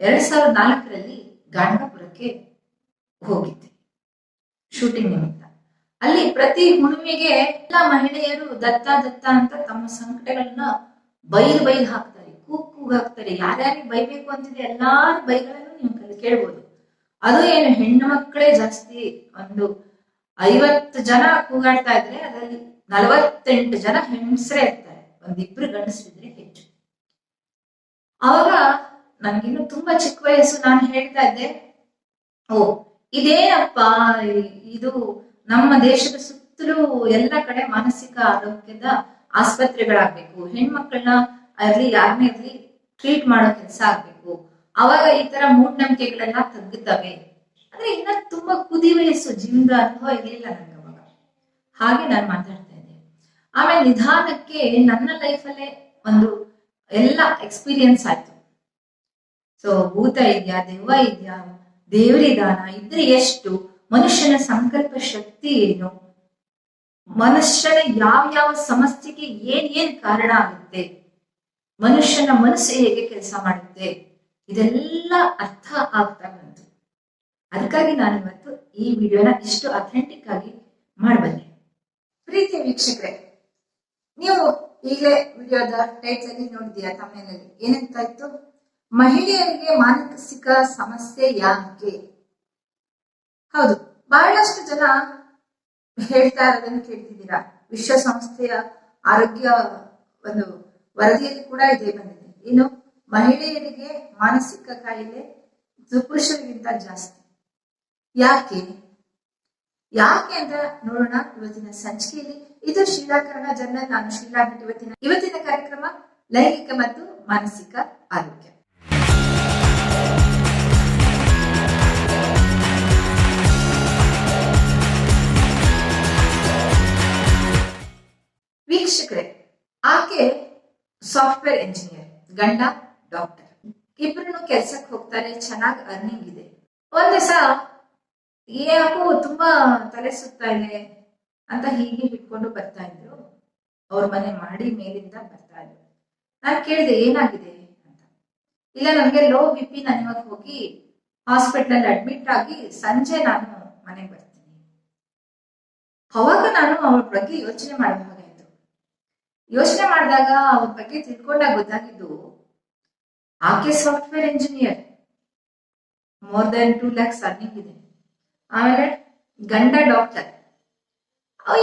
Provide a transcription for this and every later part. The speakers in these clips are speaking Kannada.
ಎರಡ್ ಸಾವಿರದ ನಾಲ್ಕರಲ್ಲಿ ಗಾಂಡಾಪುರಕ್ಕೆ ಹೋಗಿದ್ದೆ, ಶೂಟಿಂಗ್ ನಿಮಿತ್ತ. ಅಲ್ಲಿ ಪ್ರತಿ ಹುಣ್ಣಿಮೆಗೆ ಎಲ್ಲ ಮಹಿಳೆಯರು ದತ್ತ ದತ್ತ ಅಂತ ತಮ್ಮ ಸಂಕಟಗಳನ್ನ ಬೈಲ್ ಬೈಲ್ ಹಾಕ್ತಾರೆ ಕೂಗ್ ಕೂಗ್ ಹಾಕ್ತಾರೆ. ಯಾರ್ಯಾರಿಗೆ ಬೈಬೇಕು ಅಂತಿದೆ ಎಲ್ಲಾರ ಬೈಗಳನ್ನು ನೀವು ಕಲಿ ಕೇಳ್ಬೋದು. ಅದು ಏನು ಹೆಣ್ಣು ಮಕ್ಕಳೇ ಜಾಸ್ತಿ ಒಂದು ಐವತ್ತು ಜನ ಕೂಗಾಡ್ತಾ ಇದ್ರೆ ಅದರಲ್ಲಿ ನಲವತ್ತೆಂಟು ಜನ ಹೆಂಗಸರೇ ಇರ್ತಾರೆ, ಒಂದಿಬ್ರು ಗಂಡಸರಿದ್ರೆ ಹೆಚ್ಚು. ಅವಾಗ ನನ್ಗಿನ್ನು ತುಂಬಾ ಚಿಕ್ಕ ವಯಸ್ಸು ನಾನು ಹೇಳ್ತಾ ಇದ್ದೆ. ಓ, ಇದೇನಪ್ಪ, ಇದು ನಮ್ಮ ದೇಶದ ಸುತ್ತಲೂ ಎಲ್ಲ ಕಡೆ ಮಾನಸಿಕ ಆರೋಗ್ಯದ ಆಸ್ಪತ್ರೆಗಳಾಗ್ಬೇಕು. ಹೆಣ್ಮಕ್ಳನ್ನ ಇರ್ಲಿ ಯಾರನ್ನೇ ಇರ್ಲಿ ಟ್ರೀಟ್ ಮಾಡೋ ಕೆಲಸ ಆಗ್ಬೇಕು. ಅವಾಗ ಈ ತರ ಮೂಢನಂಬಿಕೆಗಳೆಲ್ಲ ತಗ್ಗುತ್ತವೆ. ಆದ್ರೆ ಇನ್ನ ತುಂಬಾ ಕುದಿ ವಯಸ್ಸು, ಜೀವನದ ಅನುಭವ ಇರಲಿಲ್ಲ ನನ್ಗೆ ಅವಾಗ. ಹಾಗೆ ನಾನು ಮಾತಾಡ್ತಾ ಇದ್ದೆ. ಆಮೇಲೆ ನಿಧಾನಕ್ಕೆ ನನ್ನ ಲೈಫಲ್ಲೇ ಒಂದು ಎಲ್ಲ ಎಕ್ಸ್ಪೀರಿಯನ್ಸ್ ಆಯ್ತು. ಸೊ ಭೂತ ಇದೆಯಾ, ದೆವ್ವ ಇದೆಯಾ, ದೇವರಿದಾನ, ಇದ್ರೆ ಎಷ್ಟು? ಮನುಷ್ಯನ ಸಂಕಲ್ಪ ಶಕ್ತಿ ಏನು? ಮನುಷ್ಯನ ಯಾವ ಯಾವ ಸಮಸ್ಯೆಗೆ ಏನ್ ಏನ್ ಕಾರಣ ಆಗುತ್ತೆ? ಮನುಷ್ಯನ ಮನಸ್ಸು ಹೇಗೆ ಕೆಲಸ ಮಾಡುತ್ತೆ? ಇದೆಲ್ಲ ಅರ್ಥ ಆಗ್ತಾ ಬಂತು. ಅದಕ್ಕಾಗಿ ನಾನು ಇವತ್ತು ಈ ವಿಡಿಯೋನ ಇಷ್ಟು ಅಥೆಂಟಿಕ್ ಆಗಿ ಮಾಡಬಲ್ಲೆ. ಪ್ರೀತಿ ವೀಕ್ಷಕರೇ, ನೀವು ಈಗಲೇ ವಿಡಿಯೋದ ಟೈಟ್ಲಲ್ಲಿ ನೋಡಿದೀರಾ ತಮ್ಮನಲ್ಲಿ ಏನಂತ ಇತ್ತು ಮಹಿಳೆಯರಿಗೆ ಮಾನಸಿಕ ಸಮಸ್ಯೆ ಯಾಕೆ? ಹೌದು, ಬಹಳಷ್ಟು ಜನ ಹೇಳ್ತಾ ಇರೋದನ್ನು ಕೇಳ್ತಿದ್ದೀರಾ. ವಿಶ್ವಸಂಸ್ಥೆಯ ಆರೋಗ್ಯ ಒಂದು ವರದಿಯಲ್ಲಿ ಕೂಡ ಇದೆ ಬಂದಿದೆ. ಏನು, ಮಹಿಳೆಯರಿಗೆ ಮಾನಸಿಕ ಕಾಯಿಲೆ ಪುರುಷರಿಗಿಂತ ಜಾಸ್ತಿ. ಯಾಕೆ? ಯಾಕೆ ಅಂತ ನೋಡೋಣ ಇವತ್ತಿನ ಸಂಚಿಕೆಯಲ್ಲಿ. ಇದು ಶೀಲಾಕರಣ ಜರ್ನಲ್. ನಾನು ಶೀಲಾ ಇವತ್ತಿನ ಇವತ್ತಿನ ಕಾರ್ಯಕ್ರಮ ಲೈಂಗಿಕ ಮತ್ತು ಮಾನಸಿಕ ಆರೋಗ್ಯ. ವೀಕ್ಷಕರೇ, ಆಕೆ ಸಾಫ್ಟ್ವೇರ್ ಇಂಜಿನಿಯರ್ ಗಂಡ ಡಾಕ್ಟರ್ ಇಬ್ರು ಕೆಲ್ಸಕ್ಕೆ ಹೋಗ್ತಾರೆ, ಚೆನ್ನಾಗಿ ಅರ್ನಿಂಗ್ ಇದೆ. ಒಂದ್ ದಿವಸ ಯಾಕೋ ತುಂಬಾ ತಲೆ ಸುತ್ತಾ ಇದೆ ಅಂತ ಹೀಗೆ ಹಿಡ್ಕೊಂಡು ಬರ್ತಾ ಇದ್ರು. ಅವ್ರ ಮನೆ ಮಾಡಿ ಮೇಲಿಂದ ಬರ್ತಾ ಇದ್ರು. ನಾನು ಕೇಳಿದೆ, ಏನಾಗಿದೆ? ಅಂತ. ಇಲ್ಲ, ನನಗೆ ಲೋ ಬಿ ಪಿ ನಾನು ಇವಾಗ ಹೋಗಿ ಹಾಸ್ಪಿಟಲ್ ಅಡ್ಮಿಟ್ ಆಗಿ ಸಂಜೆ ನಾನು ಮನೆಗೆ ಬರ್ತೀನಿ. ಅವಾಗ ನಾನು ಅವ್ರ ಬಗ್ಗೆ ಯೋಚನೆ ಹಾಗಾಯ್ತು ಯೋಚನೆ ಮಾಡಿದಾಗ ಅವ್ರ ಬಗ್ಗೆ ತಿಳ್ಕೊಂಡಾಗ ಗೊತ್ತಾಗಿದ್ದು, ಆಕೆ software engineer more than two lakhs earning ಇದೆ. ಆಮೇಲೆ ಗಂಡ ಡಾಕ್ಟರ್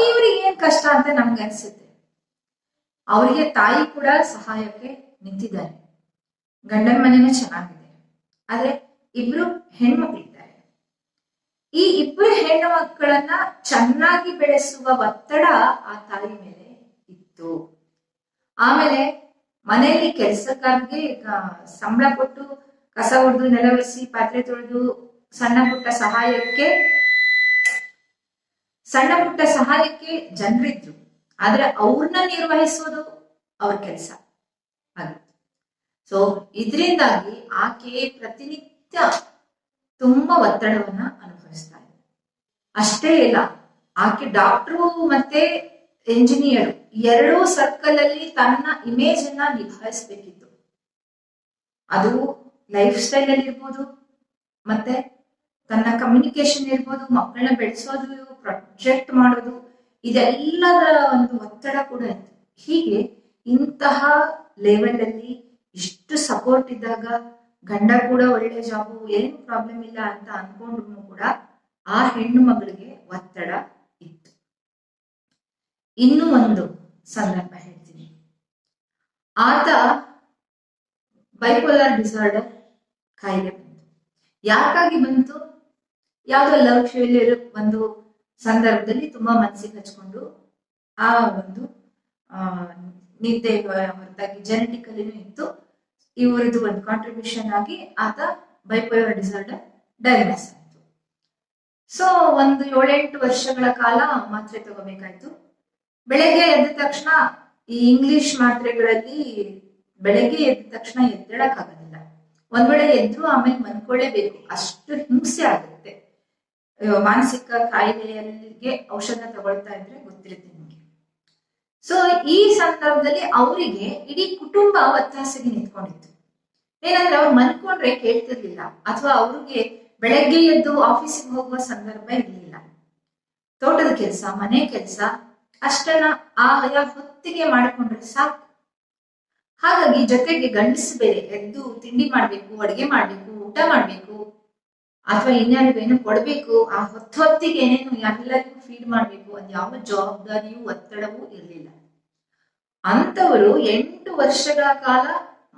ಇವ್ರಿಗೆ ಏನ್ ಕಷ್ಟ ಅಂತ ನಮ್ಗೆ ಅನ್ಸುತ್ತೆ. ಅವರಿಗೆ ತಾಯಿ ಕೂಡ ಸಹಾಯಕ್ಕೆ ನಿಂತಿದ್ದಾರೆ. ಗಂಡನ ಮನೇನು ಚೆನ್ನಾಗಿದೆ. ಆದ್ರೆ ಇಬ್ರು ಹೆಣ್ಮಕ್ಳಿದ್ದಾರೆ ಈ ಇಬ್ರು ಹೆಣ್ಣು ಮಕ್ಕಳನ್ನ ಚೆನ್ನಾಗಿ ಬೆಳೆಸುವ ಒತ್ತಡ ಆ ತಾಯಿ ಮೇಲೆ ಇತ್ತು. ಆಮೇಲೆ ಮನೆಯಲ್ಲಿ ಕೆಲಸಕ್ಕಾಗಿ ಸಂಬಳ ಕೊಟ್ಟು ಕಸ ಹೊಡೆದು ನೆಲವರಿಸಿ ಪಾತ್ರೆ ತೊಳೆದು, ಸಣ್ಣ ಪುಟ್ಟ ಸಹಾಯಕ್ಕೆ, ಸಣ್ಣ ಪುಟ್ಟ ಸಹಾಯಕ್ಕೆ ಜನರಿದ್ರು. ಆದ್ರೆ ಅವ್ರನ್ನ ನಿರ್ವಹಿಸೋದು ಅವ್ರ ಕೆಲಸ. ಸೊ ಇದರಿಂದಾಗಿ ಆಕೆ ಪ್ರತಿನಿತ್ಯ ತುಂಬಾ ಒತ್ತಡವನ್ನ ಅನುಭವಿಸ್ತಾ ಇದೆ ಅಷ್ಟೇ ಇಲ್ಲ, ಆಕೆ ಡಾಕ್ಟ್ರು ಮತ್ತೆ ಎಂಜಿನಿಯರ್ ಎರಡೂ ಸರ್ಕಲ್ ಅಲ್ಲಿ ತನ್ನ ಇಮೇಜ್ ಅನ್ನ ನಿಭಾಯಿಸ್ಬೇಕಿತ್ತು. ಅದು ಲೈಫ್ ಸ್ಟೈಲ್ ಅಲ್ಲಿ ಇರ್ಬೋದು, ಮತ್ತೆ ತನ್ನ ಕಮ್ಯುನಿಕೇಶನ್ ಇರ್ಬೋದು, ಮಕ್ಕಳನ್ನ ಬೆಳೆಸೋದು ಪ್ರೊಜೆಕ್ಟ್ ಮಾಡೋದು, ಇದೆಲ್ಲದರ ಒಂದು ಒತ್ತಡ ಕೂಡ ಇತ್ತು. ಹೀಗೆ ಇಂತಹ ಲೆವೆಲ್ ಅಲ್ಲಿ ಇಷ್ಟು ಸಪೋರ್ಟ್ ಇದ್ದಾಗ ಗಂಡ ಕೂಡ ಒಳ್ಳೆ ಜಾಬು ಏನು ಪ್ರಾಬ್ಲಮ್ ಇಲ್ಲ ಅಂತ ಅನ್ಕೊಂಡ್ರು ಕೂಡ ಆ ಹೆಣ್ಣು ಮಗಳಿಗೆ ಒತ್ತಡ ಇನ್ನೂ ಒಂದು ಸಂದರ್ಭ ಹೇಳ್ತೀನಿ. ಆತ ಬೈಪೋಲಾರ್ ಡಿಸಾರ್ಡರ್ ಕಾಯಿಲೆ ಬಂತು. ಯಾಕಾಗಿ ಬಂತು? ಯಾವುದೋ ಲವ್ ಫೇಲಿಯರ್ ಒಂದು ಸಂದರ್ಭದಲ್ಲಿ ತುಂಬಾ ಮನಸ್ಸಿಗೆ ಹಚ್ಕೊಂಡು ಆ ಒಂದು ನಿದ್ದೆ ಹೊರತಾಗಿ ಜೆನೆಟಿಕಲಿನೂ ಇತ್ತು. ಇವರದ್ದು ಒಂದು ಕಾಂಟ್ರಿಬ್ಯೂಷನ್ ಆಗಿ ಆತ ಬೈಪೋಲರ್ ಡಿಸಾರ್ಡರ್ ಡಯಾಗ್ನೋಸ್ ಆಯಿತು. ಸೊ ಒಂದು ಏಳೆಂಟು ವರ್ಷಗಳ ಕಾಲ ಮಾತ್ರೆ ತಗೋಬೇಕಾಯ್ತು. ಬೆಳಗ್ಗೆ ಎದ್ದ ತಕ್ಷಣ ಈ ಇಂಗ್ಲಿಷ್ ಮಾತ್ರೆಗಳಲ್ಲಿ ಬೆಳಗ್ಗೆ ಎದ್ದ ತಕ್ಷಣ ಎದ್ದೇಳಕ್ಕಾಗೋದಿಲ್ಲ. ಒಂದ್ ವೇಳೆ ಎದ್ರು ಆಮೇಲೆ ಮನ್ಕೊಳ್ಳೇಬೇಕು ಅಷ್ಟು ಹಿಂಸೆ ಆಗುತ್ತೆ. ಮಾನಸಿಕ ಕಾಯಿಲೆಯಲ್ಲಿಗೆ ಔಷಧ ತಗೊಳ್ತಾ ಇದ್ರೆ ಗೊತ್ತಿರುತ್ತೆ ನಿಮಗೆ. ಸೊ ಈ ಸಂದರ್ಭದಲ್ಲಿ ಅವರಿಗೆ ಇಡೀ ಕುಟುಂಬ ಒತ್ತಾಸೆಗೆ ನಿಂತ್ಕೊಂಡಿತ್ತು. ಏನಂದ್ರೆ ಅವ್ರು ಮನ್ಕೊಂಡ್ರೆ ಕೇಳ್ತಿರ್ಲಿಲ್ಲ. ಅಥವಾ ಅವ್ರಿಗೆ ಬೆಳಗ್ಗೆ ಎದ್ದು ಆಫೀಸಿಗೆ ಹೋಗುವ ಸಂದರ್ಭ ಇರಲಿಲ್ಲ. ತೋಟದ ಕೆಲಸ, ಮನೆ ಕೆಲಸ ಅಷ್ಟನ್ನ ಆ ಹೊತ್ತಿಗೆ ಮಾಡಿಕೊಂಡ್ರೆ ಸಾಕು. ಹಾಗಾಗಿ ಜೊತೆಗೆ ಗಂಡಸು ಬೇರೆ ಎದ್ದು ತಿಂಡಿ ಮಾಡ್ಬೇಕು, ಅಡಿಗೆ ಮಾಡ್ಬೇಕು, ಊಟ ಮಾಡ್ಬೇಕು, ಅಥವಾ ಇನ್ಯಾರಿಗೂ ಏನು ಕೊಡ್ಬೇಕು, ಆ ಹೊತ್ತೊತ್ತಿಗೆ ಏನೇನು ಎಲ್ಲರಿಗೂ ಫೀಡ್ ಮಾಡ್ಬೇಕು, ಅದ್ ಯಾವ ಜವಾಬ್ದಾರಿಯೂ, ಒತ್ತಡವೂ ಇರಲಿಲ್ಲ. ಅಂತವರು ಎಂಟು ವರ್ಷಗಳ ಕಾಲ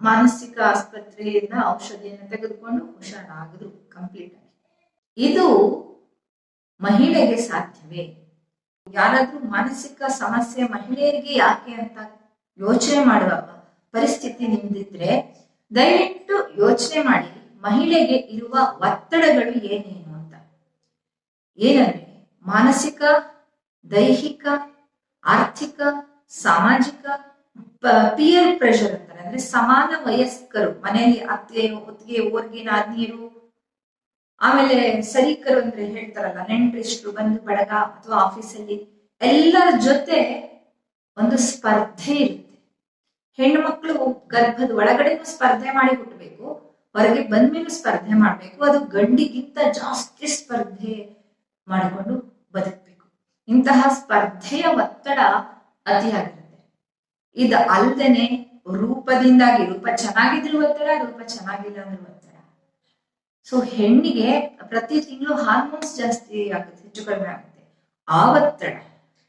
ಮಾನಸಿಕ ಆಸ್ಪತ್ರೆಯಿಂದ ಔಷಧಿಯನ್ನು ತೆಗೆದುಕೊಂಡು ಹುಷಾರಾಗದ್ರು ಕಂಪ್ಲೀಟ್ ಆಗಿ. ಇದು ಮಹಿಳೆಗೆ ಸಾಧ್ಯವೇ? ಯಾರಾದ್ರೂ ಮಾನಸಿಕ ಸಮಸ್ಯೆ ಮಹಿಳೆಯರಿಗೆ ಯಾಕೆ ಅಂತ ಯೋಚನೆ ಮಾಡುವ ಪರಿಸ್ಥಿತಿ ನಿಮ್ದಿದ್ರೆ, ದಯವಿಟ್ಟು ಯೋಚನೆ ಮಾಡಿ ಮಹಿಳೆಗೆ ಇರುವ ಒತ್ತಡಗಳು ಏನೇನು ಅಂತ. ಏನಂದ್ರೆ, ಮಾನಸಿಕ, ದೈಹಿಕ, ಆರ್ಥಿಕ, ಸಾಮಾಜಿಕ ಪಿಯರ್ ಪ್ರೆಷರ್ ಅಂತಾರೆ. ಅಂದ್ರೆ ಸಮಾನ ವಯಸ್ಕರು, ಮನೆಯಲ್ಲಿ ಅತ್ತೆ ಒತ್ತಿಗೆ ಓರ್ಗೆ ನಾದ್ನೀರು ಆಮೇಲೆ ಸರೀಕರು ಅಂದ್ರೆ ಹೇಳ್ತಾರಲ್ಲ, ನೆಂಟರಿಷ್ಟು ಬಂದು ಬಳಗ ಅಥವಾ ಆಫೀಸಲ್ಲಿ ಎಲ್ಲರ ಜೊತೆ ಒಂದು ಸ್ಪರ್ಧೆ ಇರುತ್ತೆ. ಹೆಣ್ಣು ಮಕ್ಕಳು ಗರ್ಭದ ಒಳಗಡೆನೂ ಸ್ಪರ್ಧೆ ಮಾಡಿ ಹುಟ್ಟಬೇಕು, ಹೊರಗೆ ಬಂದ್ಮೇಲೂ ಸ್ಪರ್ಧೆ ಮಾಡ್ಬೇಕು, ಅದು ಗಂಡಿಗಿಂತ ಜಾಸ್ತಿ ಸ್ಪರ್ಧೆ ಮಾಡಿಕೊಂಡು ಬದುಕಬೇಕು. ಇಂತಹ ಸ್ಪರ್ಧೆಯ ಒತ್ತಡ ಅತಿಯಾಗಿರುತ್ತೆ ಇದು ಅಲ್ದೇನೆ ರೂಪದಿಂದಾಗಿ, ರೂಪ ಚೆನ್ನಾಗಿದ್ರು ಒತ್ತಡ, ರೂಪ ಚೆನ್ನಾಗಿಲ್ಲ ಅಂದ್ರೆ ಸೊ ಹೆಣ್ಣಿಗೆ ಪ್ರತಿ ತಿಂಗಳು ಹಾರ್ಮೋನ್ಸ್ ಜಾಸ್ತಿ ಆಗುತ್ತೆ, ಹೆಚ್ಚು ಕಡಿಮೆ ಆಗುತ್ತೆ. ಆ ಒತ್ತಡ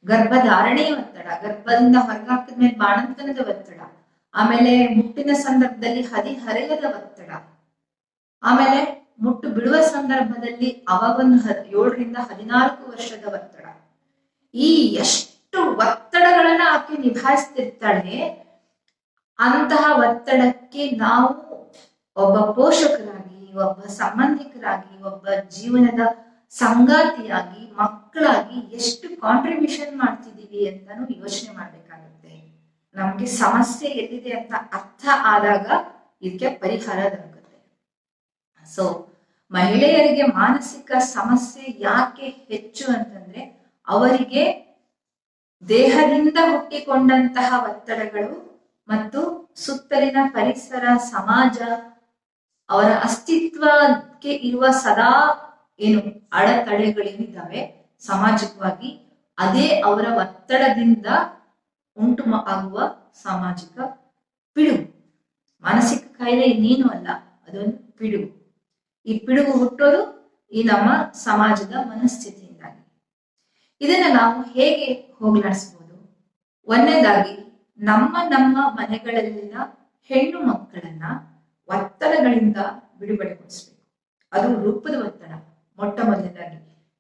ಗರ್ಭಧಾರಣೆಯ ಒತ್ತಡ ಗರ್ಭದಿಂದ ಹೊರಗಾಕಿದ್ಮೇಲೆ ಬಾಣಂತನದ ಒತ್ತಡ, ಆಮೇಲೆ ಮುಟ್ಟಿನ ಸಂದರ್ಭದಲ್ಲಿ ಹದಿಹರೆಯದ ಒತ್ತಡ, ಆಮೇಲೆ ಮುಟ್ಟು ಬಿಡುವ ಸಂದರ್ಭದಲ್ಲಿ ಅವಾಗೊಂದು ಹದ್ ಏಳರಿಂದ ಹದಿನಾಲ್ಕು ವರ್ಷದ ಒತ್ತಡ. ಈ ಎಷ್ಟು ಒತ್ತಡಗಳನ್ನ ಆಕೆ ನಿಭಾಯಿಸ್ತಿರ್ತಾಳೆ, ಅಂತಹ ಒತ್ತಡಕ್ಕೆ ನಾವು ಒಬ್ಬ ಪೋಷಕರಾಗಿ ಒಬ್ಬ ಸಂಬಂಧಿಕರಾಗಿ, ಒಬ್ಬ ಜೀವನದ ಸಂಗಾತಿಯಾಗಿ, ಮಕ್ಕಳಾಗಿ ಎಷ್ಟು ಕಾಂಟ್ರಿಬ್ಯೂಷನ್ ಮಾಡ್ತಿದ್ದೀವಿ ಅಂತಾನು ಯೋಚನೆ ಮಾಡ್ಬೇಕಾಗುತ್ತೆ. ನಮ್ಗೆ ಸಮಸ್ಯೆ ಎಲ್ಲಿದೆ ಅಂತ ಅರ್ಥ ಆದಾಗ ಇದಕ್ಕೆ ಪರಿಹಾರ ದೊರಕುತ್ತೆ. ಸೊ ಮಹಿಳೆಯರಿಗೆ ಮಾನಸಿಕ ಸಮಸ್ಯೆ ಯಾಕೆ ಹೆಚ್ಚು ಅಂತಂದ್ರೆ, ಅವರಿಗೆ ದೇಹದಿಂದ ಹುಟ್ಟಿಕೊಂಡಂತಹ ಒತ್ತಡಗಳು ಮತ್ತು ಸುತ್ತಲಿನ ಪರಿಸರ, ಸಮಾಜ ಅವರ ಅಸ್ತಿತ್ವಕ್ಕೆ ಇರುವ ಸದಾ ಏನು ಅಡೆತಡೆಗಳೇನಿದ್ದಾವೆ ಸಾಮಾಜಿಕವಾಗಿ ಅದೇ ಅವರ ಒತ್ತಡದಿಂದ ಉಂಟು ಆಗುವ ಸಾಮಾಜಿಕ ಪಿಡುಗು. ಮಾನಸಿಕ ಕಾಯಿಲೆ ಇನ್ನೇನು ಅಲ್ಲ, ಅದೊಂದು ಪಿಡುಗು. ಈ ಪಿಡುಗು ಹುಟ್ಟೋದು ಈ ನಮ್ಮ ಸಮಾಜದ ಮನಸ್ಥಿತಿಯಿಂದಾಗಿ. ಇದನ್ನ ನಾವು ಹೇಗೆ ಹೋಗಲಾಡಿಸ್ಬೋದು ಒಂದನೇದಾಗಿ, ನಮ್ಮ ನಮ್ಮ ಮನೆಗಳಲ್ಲಿನ ಹೆಣ್ಣು ಮಕ್ಕಳನ್ನ ಒತ್ತಡಗಳಿಂದ ಬಿಡುಗಡೆಗೊಳಿಸ್ಬೇಕು. ಅದು ರೂಪದ ಒತ್ತಡ, ಮೊಟ್ಟ ಮೊದಲನೇದಾಗಿ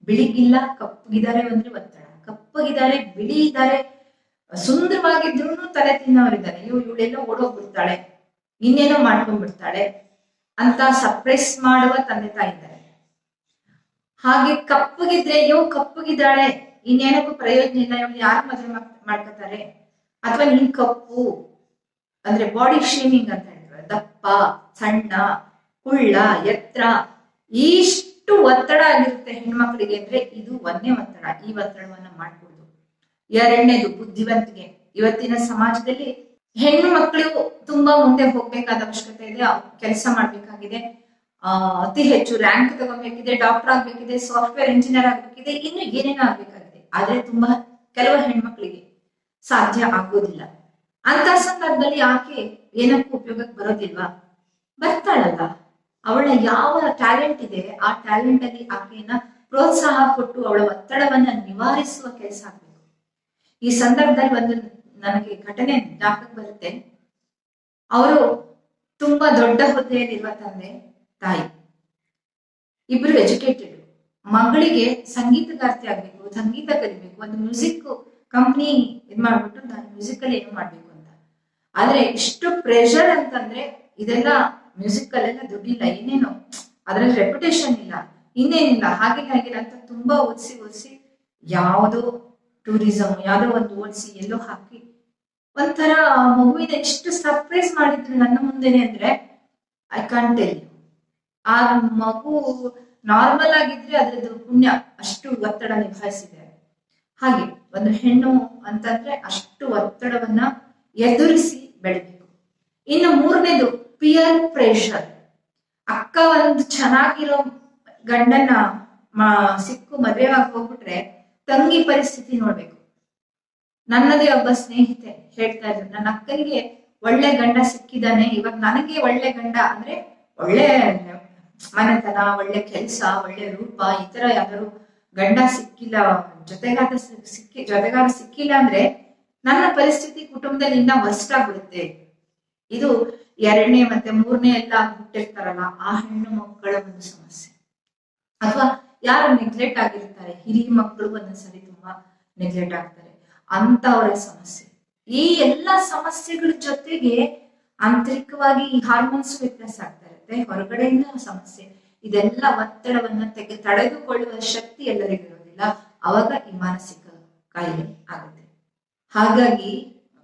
ಬಿಳಿಗಿಲ್ಲ, ಕಪ್ಪಗಿದ್ದಾರೆ ಅಂದ್ರೆ ಒತ್ತಡ. ಕಪ್ಪಗಿದ್ದಾರೆ, ಬಿಳಿ ಇದ್ದಾರೆ ಸುಂದರವಾಗಿದ್ರು ತಲೆ ತಿನ್ನೋರಿದ್ದಾರೆ. ಇವ್ ಇವಳೆಲ್ಲ ಓಡೋಗ್ಬಿಡ್ತಾಳೆ. ಇನ್ನೇನೋ ಮಾಡ್ಕೊಂಡ್ಬಿಡ್ತಾಳೆ ಅಂತ ಸಪ್ರೆಸ್ ಮಾಡುವ ತಂದೆ ತಾಯಿ ಇದ್ದಾರೆ ಹಾಗೆ ಕಪ್ಪಗಿದ್ರೆ ಇವ್ ಕಪ್ಪಗಿದ್ದಾಳೆ. ಇನ್ನೇನಕ್ಕೂ ಪ್ರಯೋಜನ ಇಲ್ಲ. ಇವಳು ಯಾರು ಮದುವೆ ಮಾಡ್ಕೋತಾರೆ ಅಥವಾ ನೀನ್ ಕಪ್ಪು, ಅಂದ್ರೆ ಬಾಡಿ ಶೇಮಿಂಗ್ ಅಂತ ದಪ್ಪ, ಸಣ್ಣ, ಕುಳ್ಳ, ಎತ್ತರ, ಇಷ್ಟು ಒತ್ತಡ ಆಗಿರುತ್ತೆ ಹೆಣ್ಮಕ್ಳಿಗೆ ಅಂದ್ರೆ ಇದು ಒಂದೇ ಒತ್ತಡ. ಈ ಒತ್ತಡವನ್ನ ಮಾಡ್ಬೋದು ಎರಡನೇದು ಬುದ್ಧಿವಂತಿಕೆ. ಇವತ್ತಿನ ಸಮಾಜದಲ್ಲಿ ಹೆಣ್ಣು ಮಕ್ಕಳು ತುಂಬಾ ಮುಂದೆ ಹೋಗ್ಬೇಕಾದ ಅವಶ್ಯಕತೆ ಇದೆ. ಕೆಲಸ ಮಾಡ್ಬೇಕಾಗಿದೆ. ಅತಿ ಹೆಚ್ಚು ರ್ಯಾಂಕ್ ತಗೋಬೇಕಿದೆ ಡಾಕ್ಟರ್ ಆಗ್ಬೇಕಿದೆ ಸಾಫ್ಟ್ವೇರ್ ಇಂಜಿನಿಯರ್ ಆಗ್ಬೇಕಿದೆ, ಇನ್ನು ಏನೇನೋ ಆಗ್ಬೇಕಾಗಿದೆ. ಆದ್ರೆ ತುಂಬಾ ಕೆಲವು ಹೆಣ್ಮಕ್ಳಿಗೆ ಸಾಧ್ಯ ಆಗೋದಿಲ್ಲ. ಅಂತ ಸಂದರ್ಭದಲ್ಲಿ ಆಕೆ ಏನಕ್ಕೂ ಉಪಯೋಗಕ್ಕೆ ಬರೋದಿಲ್ವಾ? ಬರ್ತಾಳಲ್ಲ. ಅವಳ ಯಾವ ಟ್ಯಾಲೆಂಟ್ ಇದೆ, ಆ ಟ್ಯಾಲೆಂಟ್ ಅಲ್ಲಿ ಆಕೆಯನ್ನ ಪ್ರೋತ್ಸಾಹ ಕೊಟ್ಟು ಅವಳ ಒತ್ತಡವನ್ನ ನಿವಾರಿಸುವ ಕೆಲಸ ಆಗ್ಬೇಕು. ಈ ಸಂದರ್ಭದಲ್ಲಿ ಒಂದು ನನಗೆ ಘಟನೆ ಜ್ಞಾಪಕ ಬರುತ್ತೆ. ಅವರು ತುಂಬಾ ದೊಡ್ಡ ಹುದ್ದೆಯಲ್ಲಿರುವ ತಂದೆ, ತಾಯಿ. ಇಬ್ರು ಎಜುಕೇಟೆಡ್. ಮಗಳಿಗೆ ಸಂಗೀತಗಾರ್ತಿ ಆಗ್ಬೇಕು, ಸಂಗೀತ ಕಲಿಬೇಕು, ಒಂದು ಮ್ಯೂಸಿಕ್ ಕಂಪ್ನಿ ಇದ್ ಮಾಡ್ಬಿಟ್ಟು ನಾನು ಮ್ಯೂಸಿಕ್ ಅಲ್ಲಿ ಏನು ಮಾಡ್ಬೇಕು? ಆದ್ರೆ ಇಷ್ಟು ಪ್ರೆಷರ್ ಅಂತಂದ್ರೆ ಇದೆಲ್ಲ ಮ್ಯೂಸಿಕ್ ಅಲ್ಲೆಲ್ಲ ದುಡ್ಡಿಲ್ಲ ಏನೇನೋ ಅದ್ರಲ್ಲಿ ರೆಪ್ಯುಟೇಷನ್ ಇಲ್ಲ, ಇನ್ನೇನಿಲ್ಲ? ಹಾಗೆ ಹಾಗೆ ಅಂತ ತುಂಬಾ ಓದಿಸಿ ಓದಿಸಿ ಯಾವುದೋ ಟೂರಿಸಂ ಯಾವುದೋ ಒಂದು ಓದಿಸಿ ಎಲ್ಲೋ ಹಾಕಿ ಒಂಥರ ಮಗುವಿನ ಎಷ್ಟು ಸರ್ಪ್ರೈಸ್ ಮಾಡಿದ್ರು ನನ್ನ ಮುಂದೆನೆ ಅಂದ್ರೆ ಐ ಕಾಂಟ್ ಟೆಲ್ ಆ ಮಗು ನಾರ್ಮಲ್ ಆಗಿದ್ರೆ ಅದ್ರದ್ದು ಪುಣ್ಯ, ಅಷ್ಟು ಒತ್ತಡ ನಿಭಾಯಿಸಿದೆ. ಹಾಗೆ ಒಂದು ಹೆಣ್ಣು ಅಂತಂದ್ರೆ ಅಷ್ಟು ಒತ್ತಡವನ್ನ ಎದುರಿಸಿ ಬೆಳಿಬೇಕು. ಇನ್ನು ಮೂರನೇದು ಪಿಯರ್ ಪ್ರೆಷರ್ ಅಕ್ಕ ಒಂದು ಚೆನ್ನಾಗಿರೋ ಗಂಡನ ಸಿಕ್ಕು ಮದುವೆಯಾಗಿ ಹೋಗ್ಬಿಟ್ರೆ ತಂಗಿ ಪರಿಸ್ಥಿತಿ ನೋಡ್ಬೇಕು. ನನ್ನದೇ ಒಬ್ಬ ಸ್ನೇಹಿತೆ ಹೇಳ್ತಾ ಇದ್ರು, ನನ್ನ ಅಕ್ಕನಿಗೆ ಒಳ್ಳೆ ಗಂಡ ಸಿಕ್ಕಿದಾನೆ. ಇವಾಗ ನನಗೆ ಒಳ್ಳೆ ಗಂಡ ಅಂದ್ರೆ ಒಳ್ಳೆ ಮನೆತನ, ಒಳ್ಳೆ ಕೆಲಸ, ಒಳ್ಳೆ ರೂಪ, ಈ ತರ ಯಾವ್ದಾದ್ರು ಗಂಡ ಸಿಕ್ಕಿಲ್ಲ, ಜೊತೆಗಾದ ಸಿಕ್ಕಿ ಜೊತೆಗಾರ ಸಿಕ್ಕಿಲ್ಲ ಅಂದ್ರೆ ನನ್ನ ಪರಿಸ್ಥಿತಿ ಕುಟುಂಬದಲ್ಲಿ ಇನ್ನ ಆಗ್ಬಿಡುತ್ತೆ ಇದು ಎರಡನೇ ಮತ್ತೆ ಮೂರನೇ ಎಲ್ಲ ಹುಟ್ಟಿರ್ತಾರಲ್ಲ ಆ ಹೆಣ್ಣು ಮಕ್ಕಳ ಒಂದು ಸಮಸ್ಯೆ. ಅಥವಾ ಯಾರು ನೆಗ್ಲೆಕ್ಟ್ ಆಗಿರ್ತಾರೆ, ಹಿರಿಯ ಮಕ್ಕಳು ಒಂದೊಂದ್ಸರಿ ತುಂಬಾ ನೆಗ್ಲೆಕ್ಟ್ ಆಗ್ತಾರೆ. ಅಂತವರ ಸಮಸ್ಯೆ. ಈ ಎಲ್ಲ ಸಮಸ್ಯೆಗಳ ಜೊತೆಗೆ ಆಂತರಿಕವಾಗಿ ಈ ಹಾರ್ಮೋನ್ಸ್ ವ್ಯತ್ಯಾಸ ಆಗ್ತಾ ಇರುತ್ತೆ ಹೊರಗಡೆಯಿಂದ ಸಮಸ್ಯೆ. ಇದೆಲ್ಲ ಒತ್ತಡವನ್ನ ತೆಗೆ, ತಡೆದುಕೊಳ್ಳುವ ಶಕ್ತಿ ಎಲ್ಲರಿಗೂ ಇರೋದಿಲ್ಲ ಅವಾಗ ಈ ಮಾನಸಿಕ ಕಾಯಿಲೆ ಆಗುತ್ತೆ. ಹಾಗಾಗಿ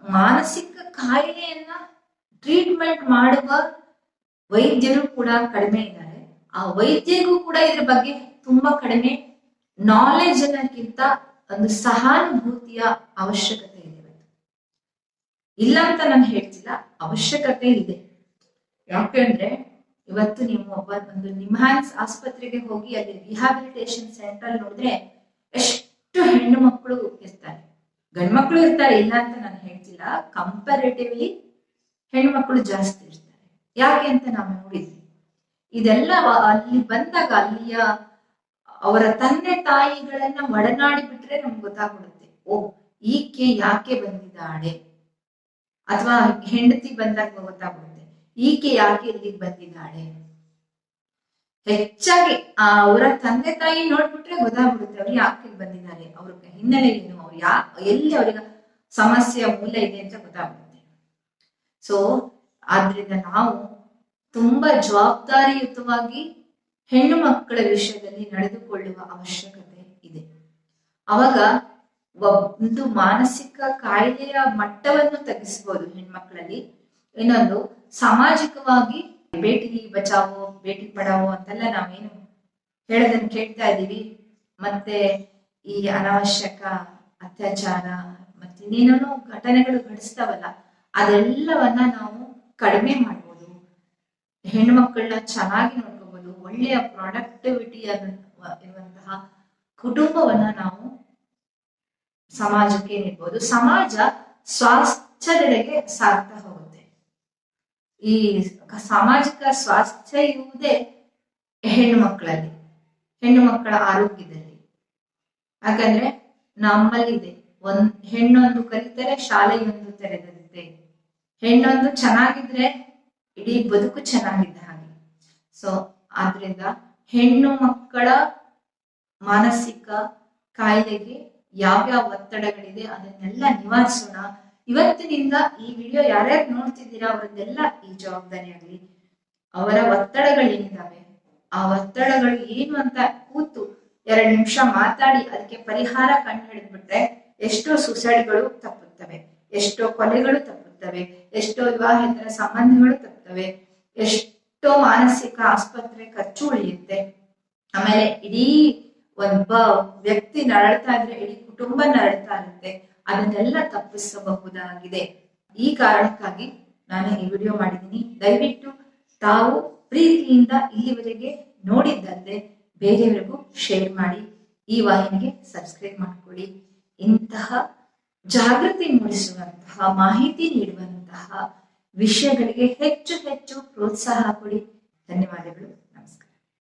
ಮಾನಸಿಕ ಕಾಯಿಲೆಯನ್ನ ಟ್ರೀಟ್ಮೆಂಟ್ ಮಾಡುವ ವೈದ್ಯರು ಕೂಡ ಕಡಿಮೆ ಇದ್ದಾರೆ. ಆ ವೈದ್ಯರಿಗೂ ಕೂಡ ಇದ್ರ ಬಗ್ಗೆ ತುಂಬಾ ಕಡಿಮೆ ನಾಲೆಜ್ ಅನ್ನಕ್ಕಿಂತ ಒಂದು ಸಹಾನುಭೂತಿಯ ಅವಶ್ಯಕತೆ ಇದೆ ಇಲ್ಲ ಅಂತ ನಾನು ಹೇಳ್ತಿಲ್ಲ, ಅವಶ್ಯಕತೆ ಇದೆ. ಯಾಕೆಂದ್ರೆ ಇವತ್ತು ನೀವು ಒಬ್ಬ ಒಂದು ನಿಮ್ಹಾನ್ಸ್ ಆಸ್ಪತ್ರೆಗೆ ಹೋಗಿ ಅಲ್ಲಿ ರಿಹಾಬಿಲಿಟೇಷನ್ ಸೆಂಟರ್ ನೋಡಿದ್ರೆ ಎಷ್ಟು ಹೆಣ್ಣು ಮಕ್ಕಳು ಇರ್ತಾರೆ. ಗಂಡ್ಮಕ್ಳು ಇರ್ತಾರೆ ಇಲ್ಲ ಅಂತ ನಾನು ಹೇಳ್ತಿಲ್ಲ. ಕಂಪೇರೇಟಿವ್ಲಿ ಹೆಣ್ಮಕ್ಳು ಜಾಸ್ತಿ ಇರ್ತಾರೆ. ಯಾಕೆ ಅಂತ ನಾವು ನೋಡಿದ್ವಿ. ಇದೆಲ್ಲ ಅಲ್ಲಿ ಬಂದಾಗ ಅಲ್ಲಿಯ ಅವರ ತಂದೆ ತಾಯಿಗಳನ್ನ ಒಡನಾಡಿ ಬಿಟ್ರೆ ನಮ್ಗೆ ಗೊತ್ತಾಗ್ಬಿಡುತ್ತೆ. ಓ, ಈಕೆ ಯಾಕೆ ಬಂದಿದ್ದಾಳೆ? ಅಥವಾ ಹೆಂಡತಿ ಬಂದಾಗ ಗೊತ್ತಾಗ್ಬಿಡುತ್ತೆ. ಈಕೆ ಯಾಕೆ ಇಲ್ಲಿಗೆ ಬಂದಿದ್ದಾಳೆ? ಹೆಚ್ಚಾಗಿ ಅವರ ತಂದೆ ತಾಯಿ ನೋಡ್ಬಿಟ್ರೆ ಗೊತ್ತಾಗ್ಬಿಡುತ್ತೆ. ಅವ್ರು ಯಾಕೆ ಬಂದಿದ್ದಾರೆ? ಅವ್ರ ಹಿನ್ನೆಲೆ ಏನು? ಯಾ ಎಲ್ಲಿ ಅವ್ರಿಗೆ ಸಮಸ್ಯೆಯ ಮೂಲ ಇದೆ ಅಂತ ಗೊತ್ತಾಗುತ್ತೆ ಸೊ ಆದ್ರಿಂದ ನಾವು ತುಂಬಾ ಜವಾಬ್ದಾರಿಯುತವಾಗಿ ಹೆಣ್ಣು ಮಕ್ಕಳ ವಿಷಯದಲ್ಲಿ ನಡೆದುಕೊಳ್ಳುವ ಅವಶ್ಯಕತೆ ಇದೆ. ಅವಾಗ ಒಂದು ಮಾನಸಿಕ ಕಾಯಿಲೆಯ ಮಟ್ಟವನ್ನು ತಗ್ಗಿಸಬಹುದು ಹೆಣ್ಮಕ್ಳಲ್ಲಿ. ಇನ್ನೊಂದು, ಸಾಮಾಜಿಕವಾಗಿ ಭೇಟಿ ಬಚಾವೋ ಭೇಟಿ ಪಡಾವೋ ಅಂತೆಲ್ಲ ನಾವೇನು ಹೇಳೋದನ್ನ ಕೇಳ್ತಾ ಇದ್ದೀವಿ. ಮತ್ತೆ ಈ ಅನಾವಶ್ಯಕ ಅತ್ಯಾಚಾರ ಮತ್ತೆ ಇನ್ನೇನೋ ಘಟನೆಗಳು ಘಟಿಸ್ತಾವಲ್ಲ, ಅದೆಲ್ಲವನ್ನ ನಾವು ಕಡಿಮೆ ಮಾಡ್ಬೋದು. ಹೆಣ್ಮಕ್ಳನ್ನ ಚೆನ್ನಾಗಿ ನೋಡ್ಕೋಬಹುದು ಒಳ್ಳೆಯ ಪ್ರಾಡಕ್ಟಿವಿಟಿ ಇರುವಂತಹ ಕುಟುಂಬವನ್ನ ನಾವು ಸಮಾಜಕ್ಕೆ ನೀಡ್ಬೋದು ಸಮಾಜ ಸ್ವಾಸ್ಥ್ಯದೆಡೆಗೆ ಸಾಗ್ತಾ ಹೋಗುತ್ತೆ. ಈ ಸಾಮಾಜಿಕ ಸ್ವಾಸ್ಥ್ಯ ಇರುವುದೇ ಹೆಣ್ಣು ಮಕ್ಕಳಲ್ಲಿ ಹೆಣ್ಣು ಮಕ್ಕಳ ಆರೋಗ್ಯದಲ್ಲಿ. ಯಾಕಂದ್ರೆ ನಮ್ಮಲ್ಲಿದೆ. ಒಂದ್ ಹೆಣ್ಣೊಂದು ಕಲಿತರೆ, ಶಾಲೆಯೊಂದು ತೆರೆದಂತೆ. ಹೆಣ್ಣೊಂದು ಚೆನ್ನಾಗಿದ್ರೆ ಇಡೀ ಬದುಕು ಚೆನ್ನಾಗಿದ್ದ ಹಾಗೆ. ಸೊ ಆದ್ರಿಂದ ಹೆಣ್ಣು ಮಕ್ಕಳ ಮಾನಸಿಕ ಕಾಯಿಲೆಗೆ ಯಾವ್ಯಾವ ಒತ್ತಡಗಳಿದೆ ಅದನ್ನೆಲ್ಲ ನಿವಾರಿಸೋಣ. ಇವತ್ತಿನಿಂದ ಈ ವಿಡಿಯೋ ಯಾರ್ಯಾರು ನೋಡ್ತಿದ್ದೀರಾ ಅವರದ್ದೆಲ್ಲ ಈ ಜವಾಬ್ದಾರಿ ಆಗಲಿ. ಅವರ ಒತ್ತಡಗಳೇನಿದಾವೆ? ಆ ಒತ್ತಡಗಳು ಏನು ಅಂತ ಕೂತು ಎರಡು ನಿಮಿಷ ಮಾತಾಡಿ, ಅದಕ್ಕೆ ಪರಿಹಾರ ಕಂಡು ಹಿಡಿದ್ಬಿಟ್ರೆ ಎಷ್ಟೋ ಸುಸೈಡ್ಗಳು ತಪ್ಪುತ್ತವೆ, ಎಷ್ಟೋ ಕೊಲೆಗಳು ತಪ್ಪುತ್ತವೆ, ಎಷ್ಟೋ ವಿವಾಹೇತರ ಸಂಬಂಧಗಳು ತಪ್ಪುತ್ತವೆ, ಎಷ್ಟೋ ಮಾನಸಿಕ ಆಸ್ಪತ್ರೆ ಖರ್ಚು ಉಳಿಯುತ್ತೆ. ಆಮೇಲೆ ಇಡೀ ಒಬ್ಬ ವ್ಯಕ್ತಿ ನರಳ್ತಾ ಇದ್ರೆ, ಇಡೀ ಕುಟುಂಬ ನರಳ್ತಾ ಇರುತ್ತೆ, ಅದನ್ನೆಲ್ಲ ತಪ್ಪಿಸಬಹುದಾಗಿದೆ. ಈ ಕಾರಣಕ್ಕಾಗಿ ನಾನು ಈ ವಿಡಿಯೋ ಮಾಡಿದ್ದೀನಿ. ದಯವಿಟ್ಟು ತಾವು ಪ್ರೀತಿಯಿಂದ ಇಲ್ಲಿವರೆಗೆ ನೋಡಿದ್ದಲ್ಲದೆ ಬೇರೆಯವರಿಗೂ ಶೇರ್ ಮಾಡಿ ಈ ವಾಹಿನಿಗೆ ಸಬ್ಸ್ಕ್ರೈಬ್ ಮಾಡಿಕೊಳ್ಳಿ. ಇಂತಹ ಜಾಗೃತಿ ಮೂಡಿಸುವಂತಹ, ಮಾಹಿತಿ ನೀಡುವಂತಹ ವಿಷಯಗಳಿಗೆ ಹೆಚ್ಚು ಹೆಚ್ಚು ಪ್ರೋತ್ಸಾಹ ಕೊಡಿ. ಧನ್ಯವಾದಗಳು.